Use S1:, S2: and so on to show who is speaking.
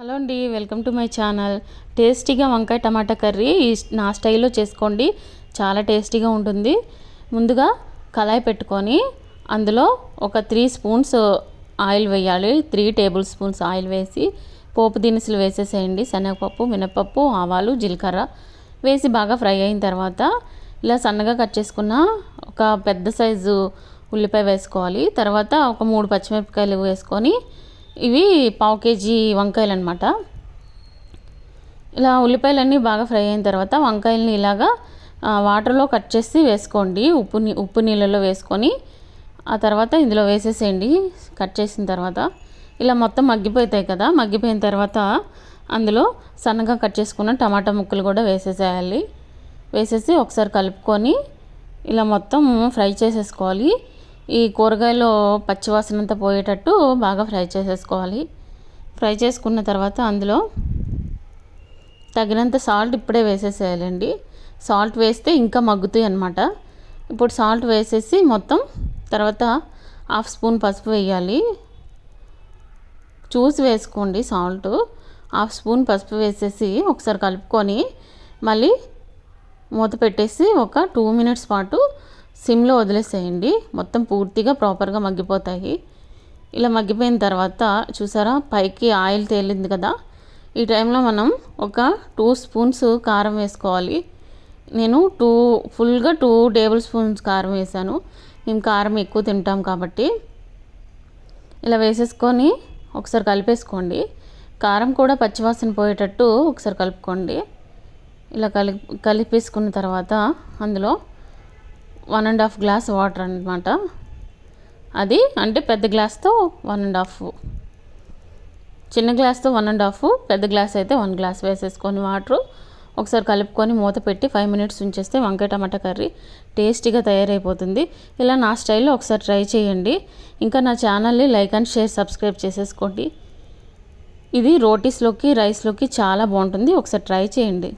S1: Hello అండి welcome to my channel. టేస్టీగా వంకాయ టమాటా కర్రీ నా స్టైల్లో చేసుకోండి. చాలా టేస్టీగా ఉంటుంది. ముందుగా కళాయి పెట్టుకొని అందులో ఒక త్రీ స్పూన్స్ ఆయిల్ వేయాలి. త్రీ టేబుల్ స్పూన్స్ ఆయిల్ వేసి పోపు దినుసులు వేసేసేయండి. శనగపప్పు మినపప్పు ఆవాలు జీలకర్ర వేసి బాగా ఫ్రై అయిన తర్వాత ఇలా సన్నగా కట్ చేసుకున్న ఒక పెద్ద సైజు ఉల్లిపాయ వేసుకోవాలి. తర్వాత ఒక మూడు పచ్చిమిరపకాయలు వేసుకొని ఇవి పావు కేజీ వంకాయలు అనమాట ఇలా ఉల్లిపాయలన్నీ బాగా ఫ్రై అయిన తర్వాత వంకాయలని ఇలాగా వాటర్లో కట్ చేసి వేసుకోండి. ఉప్పు నీ ఉప్పు నీళ్ళలో వేసుకొని ఆ తర్వాత ఇందులో వేసేసేయండి. కట్ చేసిన తర్వాత ఇలా మొత్తం మగ్గిపోతాయి కదా మగ్గిపోయిన తర్వాత అందులో సన్నగా కట్ చేసుకున్న టమాటా ముక్కలు కూడా వేసేసేయాలి. వేసేసి ఒకసారి కలుపుకొని ఇలా మొత్తం ఫ్రై చేసేసుకోవాలి. ఈ కూరగాయలో పచ్చివాసనంతా పోయేటట్టు బాగా ఫ్రై చేసేసుకోవాలి. ఫ్రై చేసుకున్న తర్వాత అందులో తగినంత సాల్ట్ ఇప్పుడే వేసేసేయాలండి. సాల్ట్ వేస్తే ఇంకా మగ్గుతాయి అన్నమాట. ఇప్పుడు సాల్ట్ వేసేసి మొత్తం తర్వాత హాఫ్ స్పూన్ పసుపు వేయాలి. చూసి వేసుకోండి సాల్ట్. హాఫ్ స్పూన్ పసుపు వేసేసి ఒకసారి కలుపుకొని మళ్ళీ మూత పెట్టేసి ఒక టూ మినిట్స్ పాటు సిమ్లో వదిలేసేయండి. మొత్తం పూర్తిగా ప్రాపర్గా మగ్గిపోతాయి. ఇలా మగ్గిపోయిన తర్వాత చూసారా పైకి ఆయిల్ తేలింది కదా. ఈ టైంలో మనం ఒక టూ స్పూన్స్ కారం వేసుకోవాలి. నేను టూ ఫుల్గా టూ టేబుల్ స్పూన్స్ కారం వేసాను మేము కారం ఎక్కువ తింటాం కాబట్టి. ఇలా వేసేసుకొని ఒకసారి కలిపేసుకోండి. కారం కూడా పచ్చివాసన పోయేటట్టు ఒకసారి కలుపుకోండి. ఇలా కలి కలిపేసుకున్న తర్వాత అందులో one and half glass water అనమాట అది అంటే పెద్ద గ్లాస్తో వన్ అండ్ హాఫ్. చిన్న గ్లాస్తో వన్ అండ్ హాఫ్ పెద్ద గ్లాస్ అయితే వన్ గ్లాస్ వేసేసుకొని వాటర్. ఒకసారి కలుపుకొని మూత పెట్టి ఫైవ్ మినిట్స్ ఉంచేస్తే వంకాయ టమాటా కర్రీ టేస్టీగా తయారైపోతుంది. ఇలా నా స్టైల్లో ఒకసారి ట్రై చేయండి. ఇంకా నా ఛానల్ని లైక్ అండ్ షేర్ సబ్స్క్రైబ్ చేసేసుకోండి. ఇది రోటీస్లోకి రైస్లోకి చాలా బాగుంటుంది. ఒకసారి ట్రై చేయండి.